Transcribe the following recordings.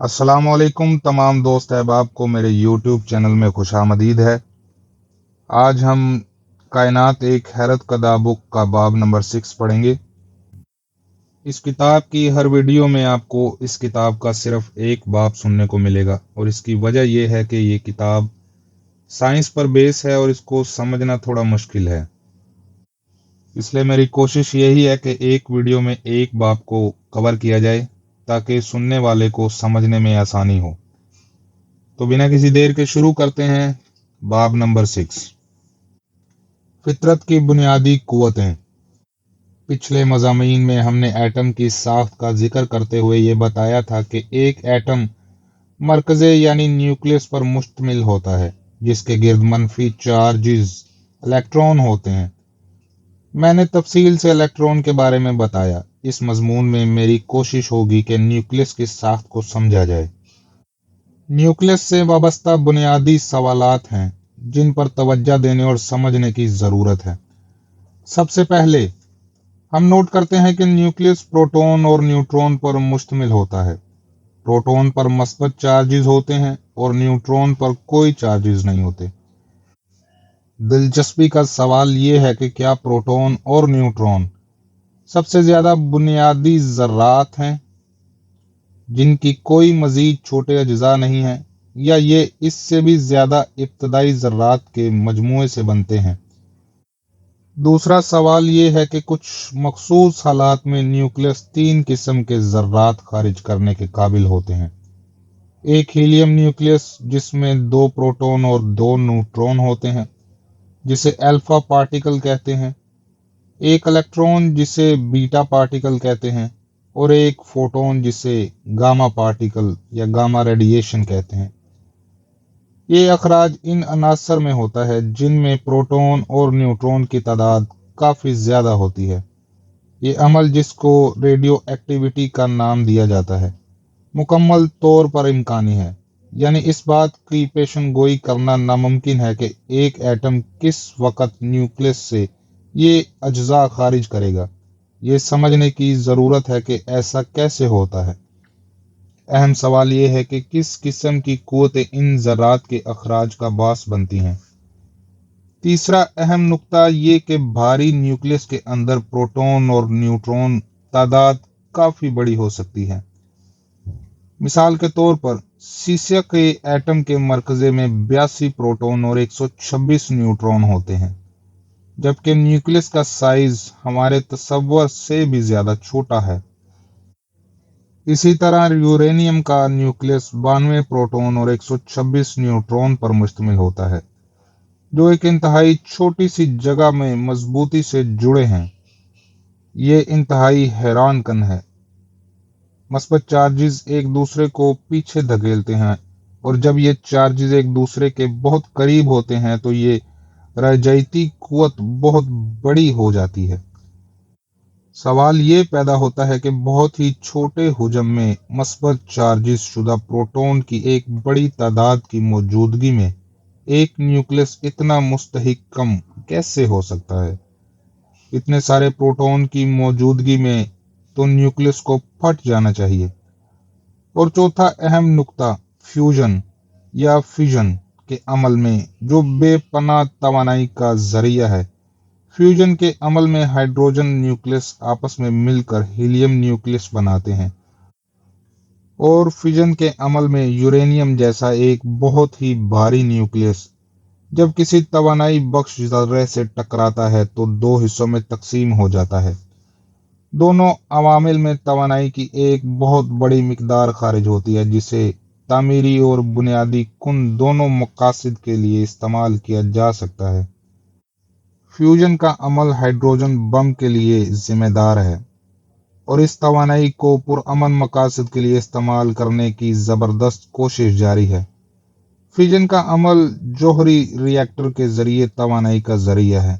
السلام علیکم، تمام دوست احباب کو میرے یوٹیوب چینل میں خوش آمدید ہے۔ آج ہم کائنات ایک حیرت کدا بک کا باب نمبر سکس پڑھیں گے۔ اس کتاب کی ہر ویڈیو میں آپ کو اس کتاب کا صرف ایک باب سننے کو ملے گا۔ اور اس کی وجہ یہ ہے کہ یہ کتاب سائنس پر بیس ہے اور اس کو سمجھنا تھوڑا مشکل ہے۔ اس لیے میری کوشش یہی ہے کہ ایک ویڈیو میں ایک باب کو کور کیا جائے۔ تاکہ سننے والے کو سمجھنے میں آسانی ہو۔ تو بنا کسی دیر کے شروع کرتے ہیں باب نمبر سکس فطرت کی بنیادی قوتیں۔ پچھلے مضامین میں ہم نے ایٹم کی ساخت کا ذکر کرتے ہوئے یہ بتایا تھا کہ ایک ایٹم مرکز یعنی نیوکلس پر مشتمل ہوتا ہے، جس کے گرد منفی چارجز الیکٹرون ہوتے ہیں۔ میں نے تفصیل سے الیکٹرون کے بارے میں بتایا۔ اس مضمون میں میری کوشش ہوگی کہ نیوکلس کی ساخت کو سمجھا جائے۔ نیوکلس سے وابستہ بنیادی سوالات ہیں جن پر توجہ دینے اور سمجھنے کی ضرورت ہے۔ سب سے پہلے، ہم نوٹ کرتے ہیں کہ نیوکلس پروٹون اور نیوٹرون پر مشتمل ہوتا ہے۔ پروٹون پر مثبت چارجز ہوتے ہیں اور نیوٹرون پر کوئی چارجز نہیں ہوتے۔ دلچسپی کا سوال یہ ہے کہ کیا پروٹون اور نیوٹرون سب سے زیادہ بنیادی ذرات ہیں جن کی کوئی مزید چھوٹے اجزاء نہیں ہیں، یا یہ اس سے بھی زیادہ ابتدائی ذرات کے مجموعے سے بنتے ہیں۔ دوسرا سوال یہ ہے کہ کچھ مخصوص حالات میں نیوکلس تین قسم کے ذرات خارج کرنے کے قابل ہوتے ہیں۔ ایک ہیلیم نیوکلس، جس میں دو پروٹون اور دو نیوٹرون ہوتے ہیں، جسے الفا پارٹیکل کہتے ہیں۔ ایک الیکٹرون جسے بیٹا پارٹیکل کہتے ہیں اور ایک فوٹون جسے گاما پارٹیکل یا گاما ریڈیشن کہتے ہیں۔ یہ اخراج ان عناصر میں ہوتا ہے جن میں پروٹون اور نیوٹرون کی تعداد کافی زیادہ ہوتی ہے۔ یہ عمل جس کو ریڈیو ایکٹیویٹی کا نام دیا جاتا ہے، مکمل طور پر امکانی ہے۔ یعنی اس بات کی پیشن گوئی کرنا ناممکن ہے کہ ایک ایٹم کس وقت نیوکلس سے یہ اجزاء خارج کرے گا۔ یہ سمجھنے کی ضرورت ہے کہ ایسا کیسے ہوتا ہے۔ اہم سوال یہ ہے کہ کس قسم کی قوت ان ذرات کے اخراج کا باعث بنتی ہیں۔ تیسرا اہم نقطہ یہ کہ بھاری نیوکلس کے اندر پروٹون اور نیوٹرون تعداد کافی بڑی ہو سکتی ہے۔ مثال کے طور پر سیسیا کے ایٹم کے مرکزے میں بیاسی پروٹون اور ایک سو چھبیس نیوٹرون ہوتے ہیں۔ جبکہ نیوکلس کا سائز ہمارے تصور سے بھی زیادہ چھوٹا ہے۔ اسی طرح یورینیم کا نیوکلس بانوے پروٹون اور ایک سو چھبیس نیوٹرون پر مشتمل ہوتا ہے، جو ایک انتہائی چھوٹی سی جگہ میں مضبوطی سے جڑے ہیں۔ یہ انتہائی حیران کن ہے۔ مثبت چارجز ایک دوسرے کو پیچھے دھکیلتے ہیں اور جب یہ چارجز ایک دوسرے کے بہت قریب ہوتے ہیں تو یہ رجعتی قوت بہت بڑی ہو جاتی ہے۔ سوال یہ پیدا ہوتا ہے کہ بہت ہی چھوٹے حجم میں مثبت چارجز شدہ پروٹون کی ایک بڑی تعداد کی موجودگی میں ایک نیوکلس اتنا مستحکم کیسے ہو سکتا ہے؟ اتنے سارے پروٹون کی موجودگی میں تو نیوکلس کو پھٹ جانا چاہیے۔ اور چوتھا اہم نقطہ، فیوژن یا فیژن۔ کے عمل میں جو بے پناہ توانائی کا ذریعہ ہے۔ فیوژن کے عمل میں ہائیڈروجن نیوکلس آپس میں مل کر ہیلیم نیوکلس بناتے ہیں۔ اور فیژن کے عمل میں یورینیم جیسا ایک بہت ہی بھاری نیوکلس، جب کسی توانائی بخش ذرے سے ٹکراتا ہے تو دو حصوں میں تقسیم ہو جاتا ہے۔ دونوں عوامل میں توانائی کی ایک بہت بڑی مقدار خارج ہوتی ہے، جسے تعمیری اور بنیادی کن دونوں مقاصد کے لیے استعمال کیا جا سکتا ہے۔ فیوژن کا عمل ہائیڈروجن بم کے لیے ذمہ دار ہے اور اس توانائی کو پرامن مقاصد کے لیے استعمال کرنے کی زبردست کوشش جاری ہے۔ فیوژن کا عمل جوہری ریئیکٹر کے ذریعے توانائی کا ذریعہ ہے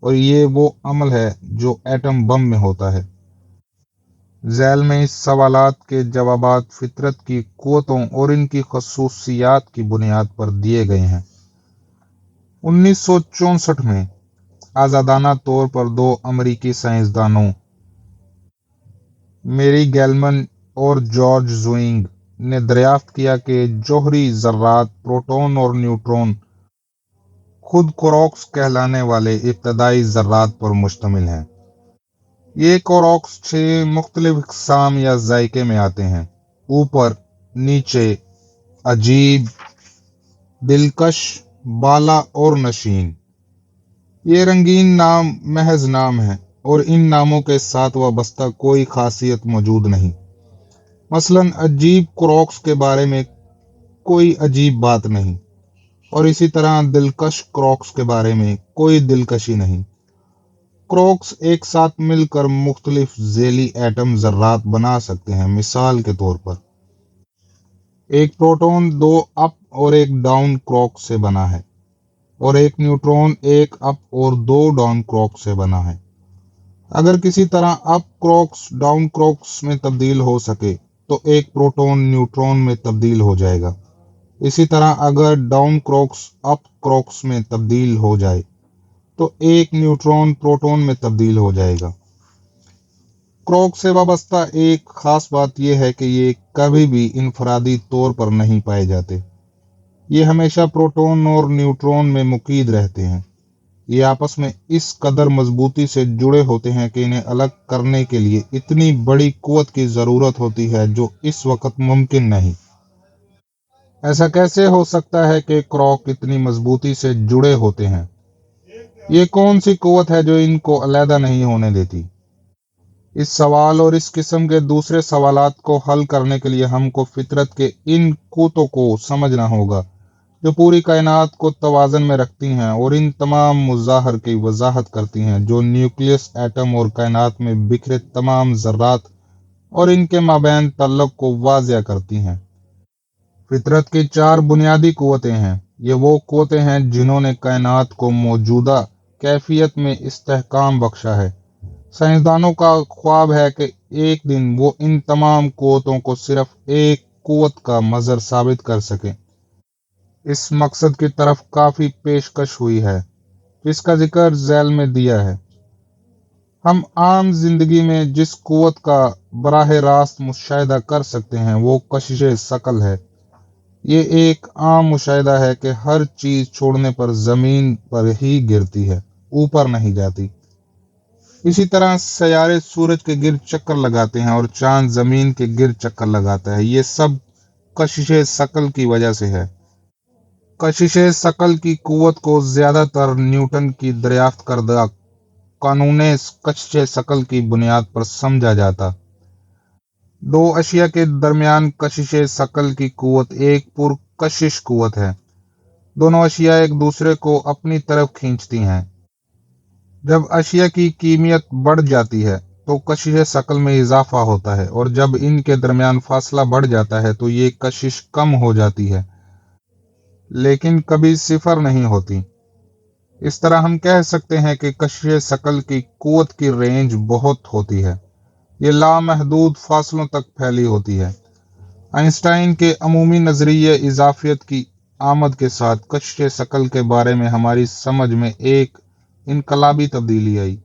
اور یہ وہ عمل ہے جو ایٹم بم میں ہوتا ہے۔ ذیل میں اس سوالات کے جوابات فطرت کی قوتوں اور ان کی خصوصیات کی بنیاد پر دیے گئے ہیں۔ انیس سو چونسٹھ میں آزادانہ طور پر دو امریکی سائنسدانوں، میری گیلمن اور جارج زوئنگ، نے دریافت کیا کہ جوہری ذرات پروٹون اور نیوٹرون خود کوروکس کہلانے والے ابتدائی ذرات پر مشتمل ہیں۔ یہ کوروکس چھ مختلف اقسام یا ذائقے میں آتے ہیں۔ اوپر، نیچے، عجیب، دلکش، بالا اور نشین۔ یہ رنگین نام، محض نام ہے اور ان ناموں کے ساتھ وابستہ کوئی خاصیت موجود نہیں۔ مثلا، عجیب کروکس کے بارے میں کوئی عجیب بات نہیں اور اسی طرح دلکش کروکس کے بارے میں کوئی دلکشی نہیں۔ کروکس ایک ساتھ مل کر مختلف ذیلی ایٹم ذرات بنا سکتے ہیں، مثال کے طور پر۔ ایک پروٹون دو اپ اور ایک ڈاؤن کروک سے بنا ہے۔ اور ایک نیوٹرون ایک اپ اور دو ڈاؤن کروک سے بنا ہے۔ اگر کسی طرح اپ کروکس ڈاؤن کروکس میں تبدیل ہو سکے، تو ایک پروٹون نیوٹرون میں تبدیل ہو جائے گا۔ اسی طرح اگر ڈاؤن کروکس اپ کروکس میں تبدیل ہو جائے تو ایک نیوٹرون پروٹون میں تبدیل ہو جائے گا۔ کروک سے وابستہ ایک خاص بات یہ ہے کہ یہ کبھی بھی انفرادی طور پر نہیں پائے جاتے۔ یہ ہمیشہ پروٹون اور نیوٹرون میں مقید رہتے ہیں۔ یہ آپس میں اس قدر مضبوطی سے جڑے ہوتے ہیں کہ انہیں الگ کرنے کے لیے اتنی بڑی قوت کی ضرورت ہوتی ہے جو اس وقت ممکن نہیں۔ ایسا کیسے ہو سکتا ہے کہ کروک اتنی مضبوطی سے جڑے ہوتے ہیں؟ یہ کون سی قوت ہے جو ان کو علیحدہ نہیں ہونے دیتی؟ اس سوال اور اس قسم کے دوسرے سوالات کو حل کرنے کے لیے ہم کو فطرت کے ان قوتوں کو سمجھنا ہوگا، جو پوری کائنات کو توازن میں رکھتی ہیں اور ان تمام مظاہر کی وضاحت کرتی ہیں، جو نیوکلیس ایٹم اور کائنات میں بکھرے تمام ذرات اور ان کے مابین تعلق کو واضح کرتی ہیں۔ فطرت کی چار بنیادی قوتیں ہیں، یہ وہ قوتیں ہیں جنہوں نے کائنات کو موجودہ کیفیت میں استحکام بخشا ہے۔ سائنسدانوں کا خواب ہے کہ ایک دن وہ ان تمام قوتوں کو صرف ایک قوت کا مظہر ثابت کر سکیں۔ اس مقصد کی طرف کافی پیشکش ہوئی ہے۔ جس کا ذکر ذیل میں دیا ہے۔ ہم عام زندگی میں جس قوت کا براہ راست مشاہدہ کر سکتے ہیں، وہ کشش شکل ہے۔ یہ ایک عام مشاہدہ ہے کہ ہر چیز چھوڑنے پر زمین پر ہی گرتی ہے۔ اوپر نہیں جاتی۔ اسی طرح سیارے سورج کے گر چکر لگاتے ہیں اور چاند زمین کے گر چکر لگاتا ہے۔ یہ سب کشش شکل کی وجہ سے ہے۔ کشش شکل کی قوت کو زیادہ تر نیوٹن کی دریافت کردہ قانون کشش شکل کی بنیاد پر سمجھا جاتا۔ دو اشیاء کے درمیان کشش شکل کی قوت ایک پر کشش قوت ہے۔ دونوں اشیاء ایک دوسرے کو اپنی طرف کھینچتی ہیں۔ جب اشیاء کی کیمیت بڑھ جاتی ہے تو کشش شکل میں اضافہ ہوتا ہے اور جب ان کے درمیان فاصلہ بڑھ جاتا ہے تو یہ کشش کم ہو جاتی ہے۔ لیکن کبھی صفر نہیں ہوتی۔ اس طرح ہم کہہ سکتے ہیں کہ کشش شکل کی قوت کی رینج بہت ہوتی ہے۔ یہ لامحدود فاصلوں تک پھیلی ہوتی ہے۔ آئنسٹائن کے عمومی نظریے اضافیت کی آمد کے ساتھ کشش شکل کے بارے میں ہماری سمجھ میں ایک انقلابی تبدیلی آئی۔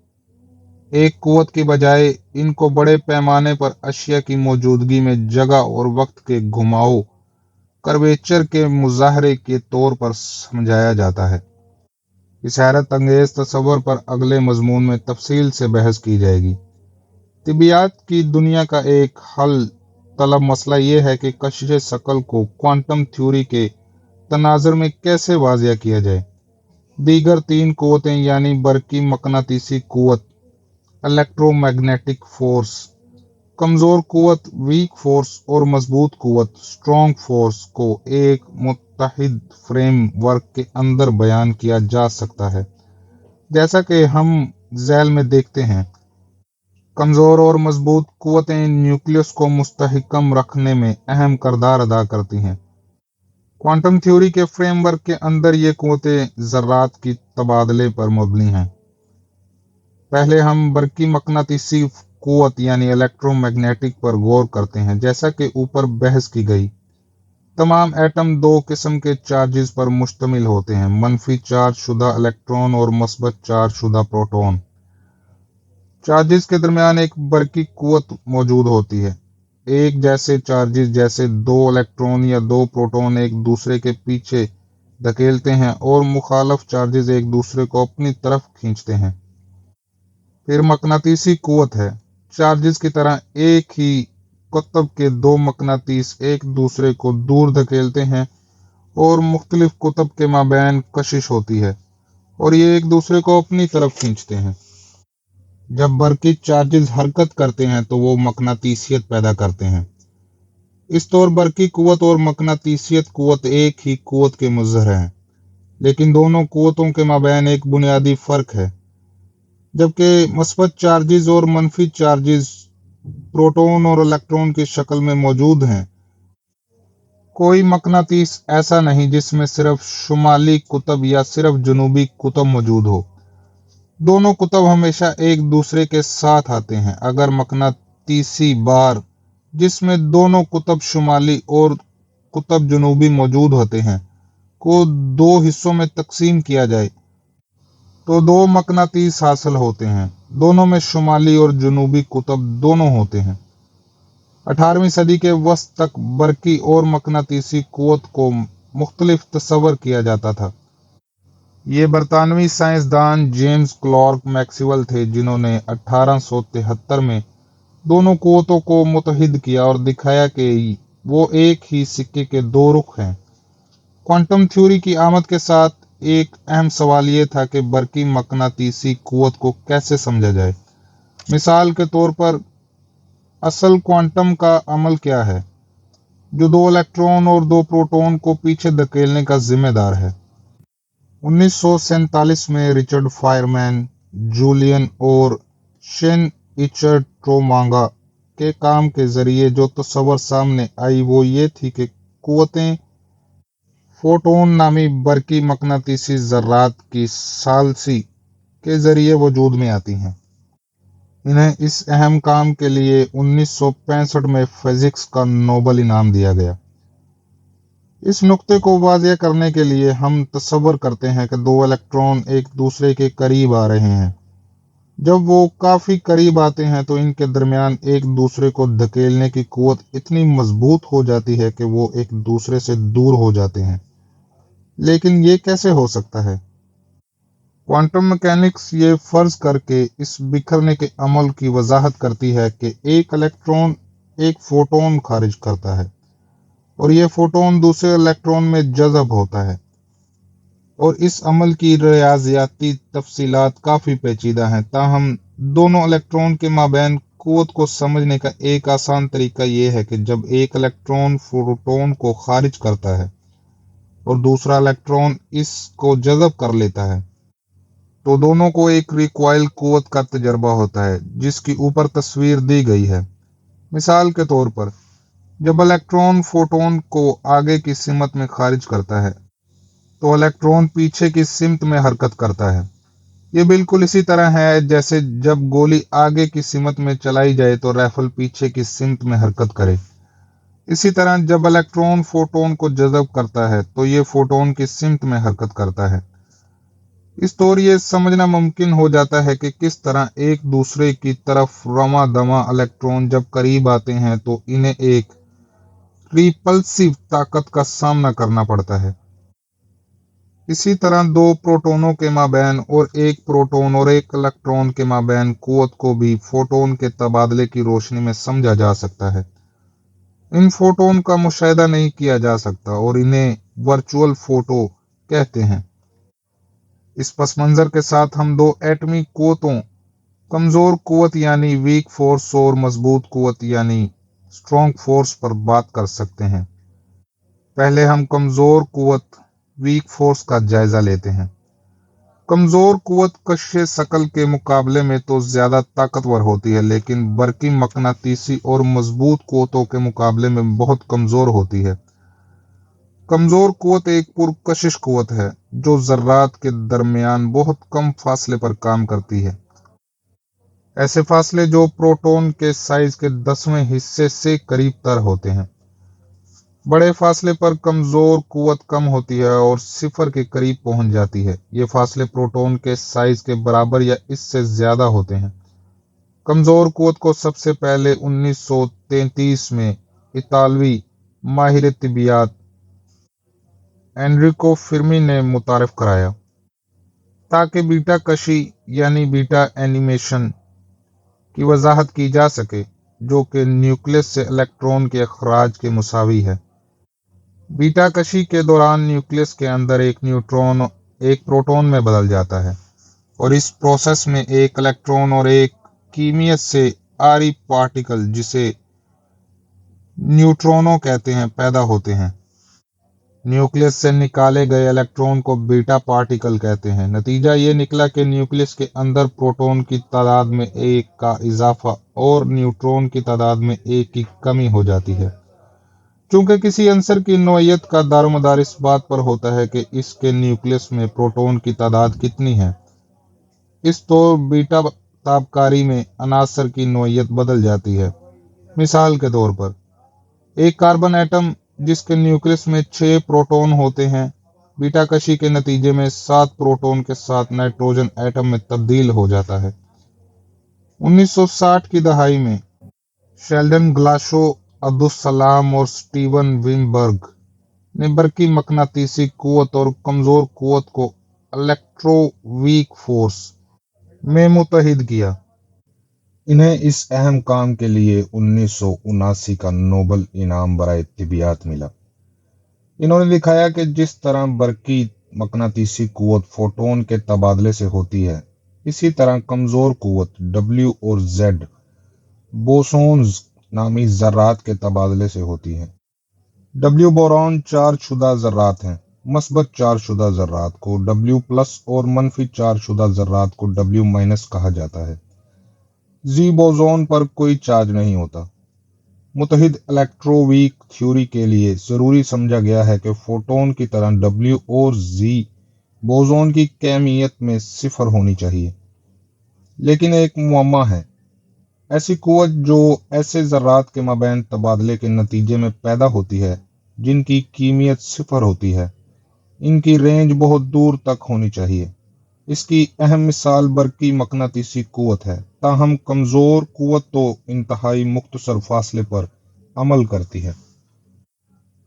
ایک قوت کے بجائے ان کو بڑے پیمانے پر اشیاء کی موجودگی میں جگہ اور وقت کے گھماؤ، کرویچر کے مظاہرے کے طور پر سمجھایا جاتا ہے۔ اس حیرت انگیز تصور پر اگلے مضمون میں تفصیل سے بحث کی جائے گی۔ طبیعت کی دنیا کا ایک حل طلب مسئلہ یہ ہے کہ کشش شکل کو کوانٹم تھیوری کے تناظر میں کیسے واضح کیا جائے۔ دیگر تین قوتیں یعنی برقی مقناطیسی قوت الیکٹرو میگنیٹک فورس کمزور قوت ویک فورس اور مضبوط قوت اسٹرانگ فورس کو ایک متحد فریم ورک کے اندر بیان کیا جا سکتا ہے۔ جیسا کہ ہم ذیل میں دیکھتے ہیں، کمزور اور مضبوط قوتیں نیوکلیس کو مستحکم رکھنے میں اہم کردار ادا کرتی ہیں۔ کوانٹم تھیوری کے فریم ورک کے اندر یہ قوتیں ذرات کی تبادلے پر مبنی ہیں۔ پہلے ہم برقی مقناطیسی قوت یعنی الیکٹرو میگنیٹک پر غور کرتے ہیں، جیسا کہ اوپر بحث کی گئی۔ تمام ایٹم دو قسم کے چارجز پر مشتمل ہوتے ہیں، منفی چارج شدہ الیکٹرون اور مثبت چارج شدہ پروٹون چارجز کے درمیان ایک برقی قوت موجود ہوتی ہے۔ ایک جیسے چارجز جیسے دو الیکٹرون یا دو پروٹون ایک دوسرے کے پیچھے دھکیلتے ہیں اور مخالف چارجز ایک دوسرے کو اپنی طرف کھینچتے ہیں۔ پھر مقناطیسی قوت ہے۔ چارجز کی طرح ایک ہی قطب کے دو مقناطیس ایک دوسرے کو دور دھکیلتے ہیں اور مختلف قطب کے مابین کشش ہوتی ہے اور یہ ایک دوسرے کو اپنی طرف کھینچتے ہیں۔ جب برقی چارجز حرکت کرتے ہیں تو وہ مقناطیسیت پیدا کرتے ہیں۔ اس طور برقی قوت اور مقناطیسیت قوت ایک ہی قوت کے مظہر ہیں، لیکن دونوں قوتوں کے مابین ایک بنیادی فرق ہے۔ جبکہ مثبت چارجز اور منفی چارجز پروٹون اور الیکٹرون کی شکل میں موجود ہیں، کوئی مقناطیس ایسا نہیں جس میں صرف شمالی قطب یا صرف جنوبی قطب موجود ہو۔ دونوں قطب ہمیشہ ایک دوسرے کے ساتھ آتے ہیں۔ اگر مقناطیسی بار جس میں دونوں قطب شمالی اور قطب جنوبی موجود ہوتے ہیں، کو دو حصوں میں تقسیم کیا جائے، تو دو مقناطیس حاصل ہوتے ہیں۔ دونوں میں شمالی اور جنوبی قطب دونوں ہوتے ہیں۔ اٹھارہویں صدی کے وسط تک برقی اور مقناطیسی قوت کو مختلف تصور کیا جاتا تھا۔ یہ برطانوی سائنسدان جیمز کلارک میکسیول تھے جنہوں نے اٹھارہ سو تہتر میں دونوں قوتوں کو متحد کیا اور دکھایا کہ وہ ایک ہی سکے کے دو رخ ہیں۔ کوانٹم تھیوری کی آمد کے ساتھ ایک اہم سوال یہ تھا کہ برقی مقناطیسی قوت کو کیسے سمجھا جائے۔ مثال کے طور پر اصل کوانٹم کا عمل کیا ہے؟ جو دو الیکٹرون اور دو پروٹون کو پیچھے دھکیلنے کا ذمہ دار ہے۔ انیس سو سینتالیس میں رچرڈ فائرمین جولین اور شین ایچرٹرومانگا کے کام کے ذریعے جو تصور سامنے آئی وہ یہ تھی کہ قوتیں فوٹون نامی برقی مقناطیسی ذرات کی ثالثی کے ذریعے وجود میں آتی ہیں۔ انہیں اس اہم کام کے لیے انیس سو پینسٹھ میں فزکس کا نوبل انعام دیا گیا۔ اس نقطے کو واضح کرنے کے لیے ہم تصور کرتے ہیں کہ دو الیکٹران ایک دوسرے کے قریب آ رہے ہیں۔ جب وہ کافی قریب آتے ہیں تو ان کے درمیان ایک دوسرے کو دھکیلنے کی قوت اتنی مضبوط ہو جاتی ہے کہ وہ ایک دوسرے سے دور ہو جاتے ہیں۔ لیکن یہ کیسے ہو سکتا ہے؟ کوانٹم مکینکس یہ فرض کر کے اس بکھرنے کے عمل کی وضاحت کرتی ہے کہ ایک الیکٹران ایک فوٹون خارج کرتا ہے۔ اور یہ فوٹون دوسرے الیکٹران میں جذب ہوتا ہے۔ اور اس عمل کی ریاضیاتی تفصیلات کافی پیچیدہ ہیں، تاہم، دونوں الیکٹران کے مابین قوت کو سمجھنے کا ایک آسان طریقہ یہ ہے کہ جب ایک الیکٹران فوٹون کو خارج کرتا ہے اور دوسرا الیکٹران اس کو جذب کر لیتا ہے، تو دونوں کو ایک ریکوائل قوت کا تجربہ ہوتا ہے، جس کی اوپر تصویر دی گئی ہے۔ مثال کے طور پر جب الیکٹران فوٹون کو آگے کی سمت میں خارج کرتا ہے، تو الیکٹران پیچھے کی سمت میں حرکت کرتا ہے۔ یہ بالکل اسی طرح ہے جیسے جب گولی آگے کی سمت میں چلائی جائے تو ریفل پیچھے کی سمت میں حرکت کرے۔ اسی طرح جب الیکٹران فوٹون کو جذب کرتا ہے تو یہ فوٹون کی سمت میں حرکت کرتا ہے۔ اس طور یہ سمجھنا ممکن ہو جاتا ہے کہ کس طرح ایک دوسرے کی طرف رواں دواں الیکٹران جب قریب آتے ہیں تو انہیں ایک ریپلسیو طاقت کا سامنا کرنا پڑتا ہے۔ اسی طرح دو پروٹونوں کے مابین اور ایک پروٹون اور ایک الیکٹران کے مابین قوت کو بھی فوٹون کے تبادلے کی روشنی میں سمجھا جا سکتا ہے۔ ان فوٹون کا مشاہدہ نہیں کیا جا سکتا اور انہیں ورچوئل فوٹو کہتے ہیں۔ اس پس منظر کے ساتھ ہم دو ایٹمی قوتوں، کمزور قوت یعنی ویک فورس اور مضبوط قوت یعنی اسٹرانگ فورس پر بات کر سکتے ہیں۔ پہلے ہم کمزور قوت ویک فورس کا جائزہ لیتے ہیں۔ کمزور قوت کش شکل کے مقابلے میں تو زیادہ طاقتور ہوتی ہے، لیکن برقی مقناطیسی اور مضبوط قوتوں کے مقابلے میں بہت کمزور ہوتی ہے۔ کمزور قوت ایک پرکشش قوت ہے، جو ذرات کے درمیان بہت کم فاصلے پر کام کرتی ہے۔ ایسے فاصلے جو پروٹون کے سائز کے دسویں حصے سے قریب تر ہوتے ہیں۔ بڑے فاصلے پر کمزور قوت کم ہوتی ہے اور صفر کے قریب پہنچ جاتی ہے۔ یہ فاصلے پروٹون کے سائز کے برابر یا اس سے زیادہ ہوتے ہیں۔ کمزور قوت کو سب سے پہلے انیس سو تینتیس میں اطالوی ماہر طبیعت اینریکو فرمی نے متعارف کرایا۔ تاکہ بیٹا کشی یعنی بیٹا اینیمیشن کی وضاحت کی جا سکے، جو کہ نیوکلس سے الیکٹرون کے اخراج کے مساوی ہے۔ بیٹا کشی کے دوران نیوکلس کے اندر ایک نیوٹرون، ایک پروٹون میں بدل جاتا ہے، اور اس پروسیس میں ایک الیکٹرون اور ایک کیمیت سے آری پارٹیکل، جسے نیوٹرونوں کہتے ہیں، پیدا ہوتے ہیں۔ نیوکلس سے نکالے گئے الیکٹرون کو بیٹا پارٹیکل کہتے ہیں۔ نتیجہ یہ نکلا کہ نیوکلس کے اندر پروٹون کی تعداد میں ایک کا اضافہ اور نیوٹرون کی تعداد میں ایک کی کمی ہو جاتی ہے۔ چونکہ کسی عنصر کی نوعیت کا دار و مدار اس بات پر ہوتا ہے کہ اس کے نیوکلس میں پروٹون کی تعداد کتنی ہے۔ اس طور بیٹا تابکاری میں عناصر کی نوعیت بدل جاتی ہے۔ مثال کے طور پر، ایک کاربن ایٹم جس کے نیوکلس میں چھ پروٹون ہوتے ہیں، بیٹا کشی کے نتیجے میں سات پروٹون کے ساتھ نائٹروجن ایٹم میں تبدیل ہو جاتا ہے۔ انیس سو ساٹھ کی دہائی میں شیلڈن گلاشو، عبدالسلام اور سٹیون ومبرگ نے برقی مقناطیسی قوت اور کمزور قوت کو الیکٹرو ویک فورس میں متحد کیا۔ انہیں اس اہم کام کے لیے انیس سو اناسی کا نوبل انعام برائے طبیعت ملا۔ انہوں نے دکھایا کہ جس طرح برقی مقناطیسی قوت فوٹون کے تبادلے سے ہوتی ہے، اسی طرح کمزور قوت ڈبلیو اور زیڈ بوسونز نامی ذرات کے تبادلے سے ہوتی ہے ڈبلیو بورون چار شدہ ذرات ہیں۔ مثبت چار شدہ ذرات کو ڈبلیو پلس اور منفی چار شدہ ذرات کو ڈبلیو مائنس کہا جاتا ہے۔ زی بوزون پر کوئی چارج نہیں ہوتا۔ متحد الیکٹروویک تھیوری کے لیے ضروری سمجھا گیا ہے کہ فوٹون کی طرح ڈبلیو اور زی بوزون کی کیمیت میں صفر ہونی چاہیے۔ لیکن ایک معمہ ہے۔ ایسی قوت جو ایسے ذرات کے مابین تبادلے کے نتیجے میں پیدا ہوتی ہے، جن کی کیمیت صفر ہوتی ہے، ان کی رینج بہت دور تک ہونی چاہیے۔ اس کی اہم مثال برقی مقناطیسی قوت ہے، تاہم کمزور قوت تو انتہائی مختصر فاصلے پر عمل کرتی ہے۔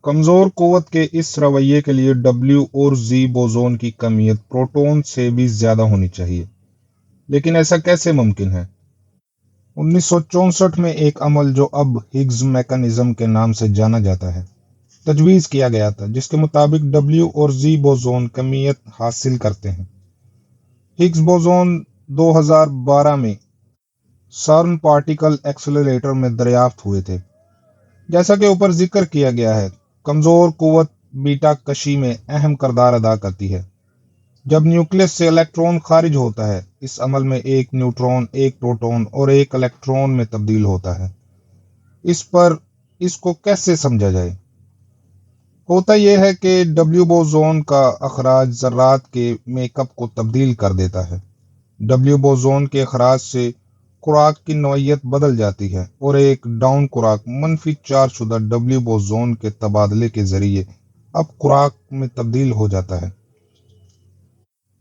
کمزور قوت کے اس رویے کے لیے ڈبلیو اور زی بوزون کی کمیت پروٹون سے بھی زیادہ ہونی چاہیے۔ لیکن ایسا کیسے ممکن ہے؟ انیس سو چونسٹھ میں ایک عمل جو اب ہگز میکانزم کے نام سے جانا جاتا ہے، تجویز کیا گیا تھا، جس کے مطابق ڈبلیو اور زی بوزون کمیت حاصل کرتے ہیں۔ ہگز بوزون دو ہزار بارہ میں سارن پارٹیکل ایکسلریٹر میں دریافت ہوئے تھے۔ جیسا کہ اوپر ذکر کیا گیا ہے، کمزور قوت بیٹا کشی میں اہم کردار ادا کرتی ہے۔ جب نیوکلس سے الیکٹرون خارج ہوتا ہے، اس عمل میں ایک نیوٹرون، ایک پروٹون اور ایک الیکٹرون میں تبدیل ہوتا ہے۔ اس پر اس کو کیسے سمجھا جائے؟ ہوتا یہ ہے کہ ڈبلیو بوزون کا اخراج ذرات کے میک اپ کو تبدیل کر دیتا ہے۔ ڈبلیو بوزون کے اخراج سے خوراک کی نوعیت بدل جاتی ہے اور ایک ڈاؤن خوراک منفی چار شدہ ڈبلیو بوزون کے تبادلے کے ذریعے اب خوراک میں تبدیل ہو جاتا ہے۔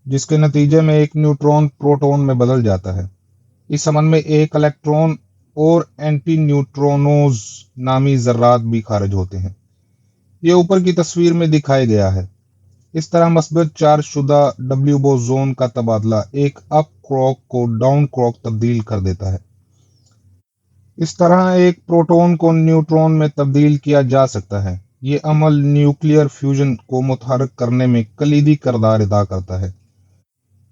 جس کے نتیجے میں ایک نیوٹرون پروٹون میں بدل جاتا ہے۔ اس عمل میں ایک الیکٹرون اور اینٹی نیوٹرونوز نامی ذرات بھی خارج ہوتے ہیں۔ یہ اوپر کی تصویر میں دکھایا گیا ہے۔ اس طرح مثبت چار شدہ ڈبلیو بو زون کا تبادلہ ایک اپ کراک کو ڈاؤن کراک تبدیل کر دیتا ہے۔ اس طرح ایک پروٹون کو نیوٹرون میں تبدیل کیا جا سکتا ہے۔ یہ عمل نیوکلیئر فیوژن کو متحرک کرنے میں کلیدی کردار ادا کرتا ہے۔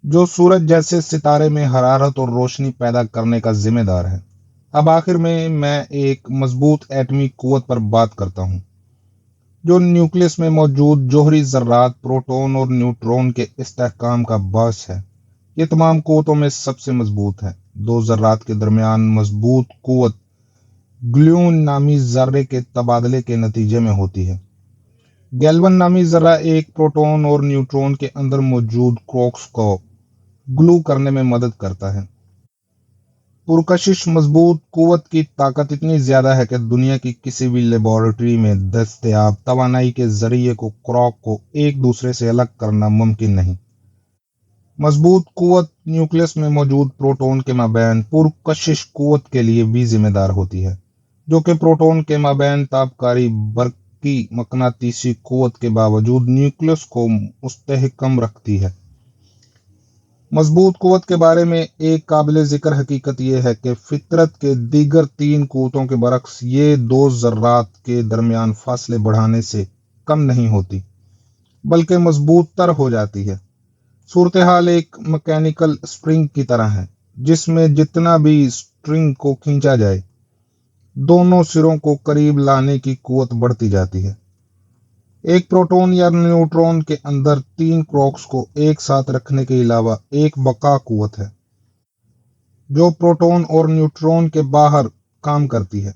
جو سورج جیسے ستارے میں حرارت اور روشنی پیدا کرنے کا ذمہ دار ہے۔ اب آخر میں میں ایک مضبوط ایٹمی قوت پر بات کرتا ہوں۔ جو نیوکلس میں موجود جوہری ذرات پروٹون اور نیوٹرون کے استحکام کا باعث ہے، یہ تمام قوتوں میں سب سے مضبوط ہے۔ دو ذرات کے درمیان مضبوط قوت گلیون نامی ذرے کے تبادلے کے نتیجے میں ہوتی ہے۔ گیلون نامی ذرہ ایک پروٹون اور نیوٹرون کے اندر موجود کروکس کو گلو کرنے میں مدد کرتا ہے۔ پرکشش مضبوط قوت کی طاقت اتنی زیادہ ہے کہ دنیا کی کسی بھی لیبورٹری میں دستیاب توانائی کے ذریعے کو کراک کو ایک دوسرے سے الگ کرنا ممکن نہیں۔ مضبوط قوت نیوکلس میں موجود پروٹون کے مابین پرکشش قوت کے لیے بھی ذمہ دار ہوتی ہے، جو کہ پروٹون کے مابین تابکاری برقی مقناطیسی قوت کے باوجود نیوکلس کو مستحکم رکھتی ہے۔ مضبوط قوت کے بارے میں ایک قابل ذکر حقیقت یہ ہے کہ فطرت کے دیگر تین قوتوں کے برعکس یہ دو ذرات کے درمیان فاصلے بڑھانے سے کم نہیں ہوتی، بلکہ مضبوط تر ہو جاتی ہے۔ صورتحال ایک مکینیکل سپرنگ کی طرح ہے، جس میں جتنا بھی سٹرنگ کو کھینچا جائے، دونوں سروں کو قریب لانے کی قوت بڑھتی جاتی ہے۔ ایک پروٹون یا نیوٹرون کے اندر تین کروکس کو ایک ساتھ رکھنے کے علاوہ ایک بقا قوت ہے، جو پروٹون اور نیوٹرون کے باہر کام کرتی ہے۔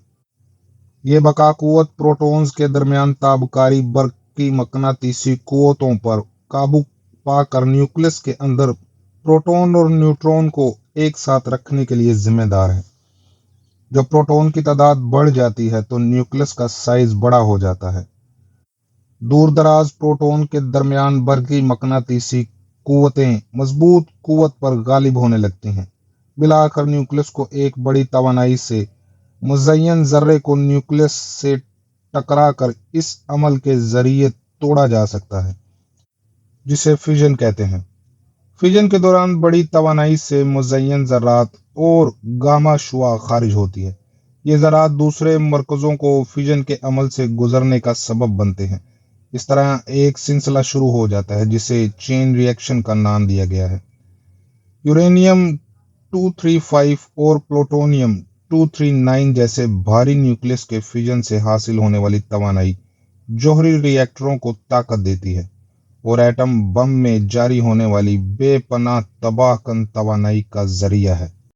یہ بقا قوت پروٹونز کے درمیان تابکاری برقی کی مقناطیسی قوتوں پر قابو پا کر نیوکلس کے اندر پروٹون اور نیوٹرون کو ایک ساتھ رکھنے کے لیے ذمہ دار ہے۔ جب پروٹون کی تعداد بڑھ جاتی ہے تو نیوکلس کا سائز بڑا ہو جاتا ہے۔ دور دراز پروٹون کے درمیان برقی مقناطیسی قوتیں مضبوط قوت پر غالب ہونے لگتی ہیں۔ بلا کر نیوکلس کو ایک بڑی توانائی سے مزین ذرے کو نیوکلس سے ٹکرا کر اس عمل کے ذریعے توڑا جا سکتا ہے، جسے فیوژن کہتے ہیں۔ فیوژن کے دوران بڑی توانائی سے مزین ذرات اور گاما شعا خارج ہوتی ہے۔ یہ ذرات دوسرے مرکزوں کو فیوژن کے عمل سے گزرنے کا سبب بنتے ہیں۔ اس طرح ایک سلسلہ شروع ہو جاتا ہے جسے چین ریئیکشن کا نام دیا گیا ہے۔ یورینیم 235 اور پلوٹونیم 239 جیسے بھاری نیوکلس کے فیجن سے حاصل ہونے والی توانائی جوہری ریئیکٹروں کو طاقت دیتی ہے۔ اور ایٹم بم میں جاری ہونے والی بے پناہ تباہ کن توانائی کا ذریعہ ہے۔